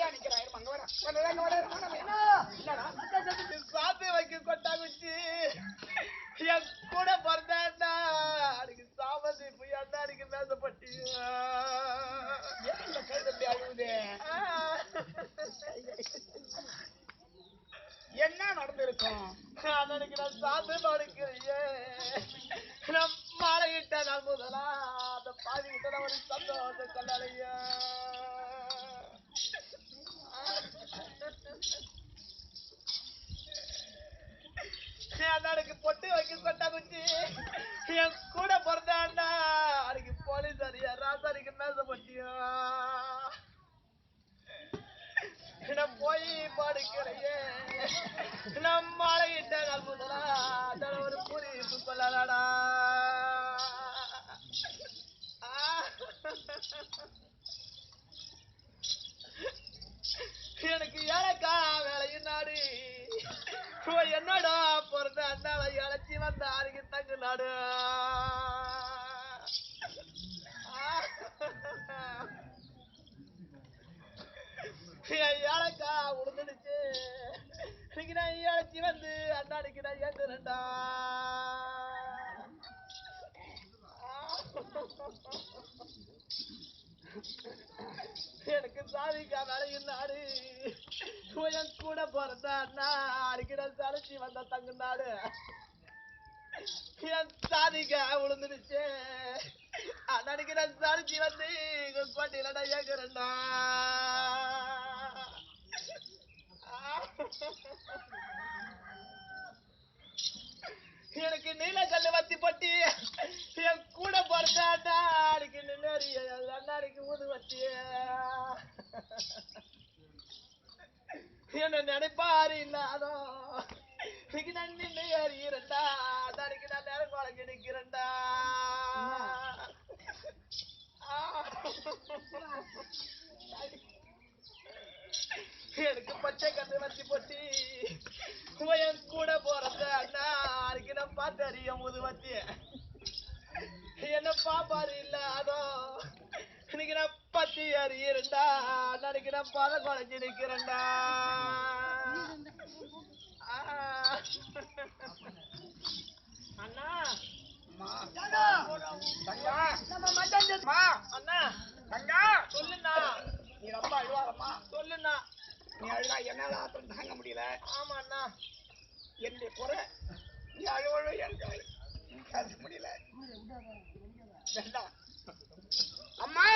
ரெடியா நிக்கிறேன், அங்க வரேன். அங்க வரேன், என்னடா? சாத்து வைக்க கொட்டாங்குச்சி என் கூட பிறந்தா அன்னைக்கு சாமந்தி போய் அண்ணாடிக்கு மேசப்பட்டி ஏன் இந்த கை அழுவுது? என்ன நடந்திருக்கும் அண்ணனுக்கு நான் சாத்து படுக்கிறையே நான் மாலையிட்ட நாள் முதலா அந்த பாதி கிட்ட நான் ஒரு சந்தோஷம் கொண்டாடையா அண்ணனுக்கு பொட்டு வைக்க கொட்டாங்குச்சி என் கூட பிறந்தாண்டா அன்னைக்கு போலீஸ் அறியா ராசாரிக்கு மேசப்பட்டியா நான் போய் படுக்கிறையே நான் மாலையிட்ட நாள் முதலா அதில் ஒரு புரிப்பு கொள்ளலடா எனக்கு ஏழக்கா வேலையும் நாடு. என்னடா பிறந்த அண்ணாவை அழைச்சி வந்த அருகே தங்கு நாடு. ஏழக்கா உழுந்துடுச்சு. இன்னைக்கு நான் ஏழச்சி வந்து அண்ணாடிக்கு நான் ஏங்குறேன்டா எனக்கு சாதிக்கா வேலையும் நாடு என் கூட பிறந்த அண்ணா அன்னைக்கு சளைச்சி வந்த தங்கு நாடு என் சாதிக்கா விழுந்துடுச்சு. அன்னைக்கு சளைச்சி வந்து இங்க கோட்டையில நான் ஏங்குறேன்டா எனக்கு நீலக்கல்லு வத்தி பட்டி என் கூட பிறந்தாட்டா அன்னைக்கு நின்னறி அண்ணாடிக்கு ஊது வச்சி என்ன நினைப்பாரு இல்லாதோ? இன்னைக்கு நான் நின்று ஏறிக்கிறேன்டா அன்னைக்கு நான் நேரம் குழந்தை நிற்கிறேன்டா. எனக்கு பச்சை கண்ணு வச்சு என் கூட போறது அண்ணா அன்னைக்கு நான் பார்த்து அறிய முது வச்சு என்ன பாப்பாரு இல்லாதோ இன்னைக்கு நான் பத்தி அறியறேன்டா அன்னைக்கு நான் பல குழஞ்சி நிக்கிறேன்டா. அண்ணா. அம்மா, அண்ணா. அண்ணா சொல்லுண்ணா. நீ ரொம்ப அழுவாதம்மா. சொல்லுண்ணா. நீ அழுதா என்னால ஆத்திரம் தாங்க முடியல. ஆமா அண்ணா என்னுடைய குறை. நீ எனக்கு முடியல. வேண்டாம். அம்மா.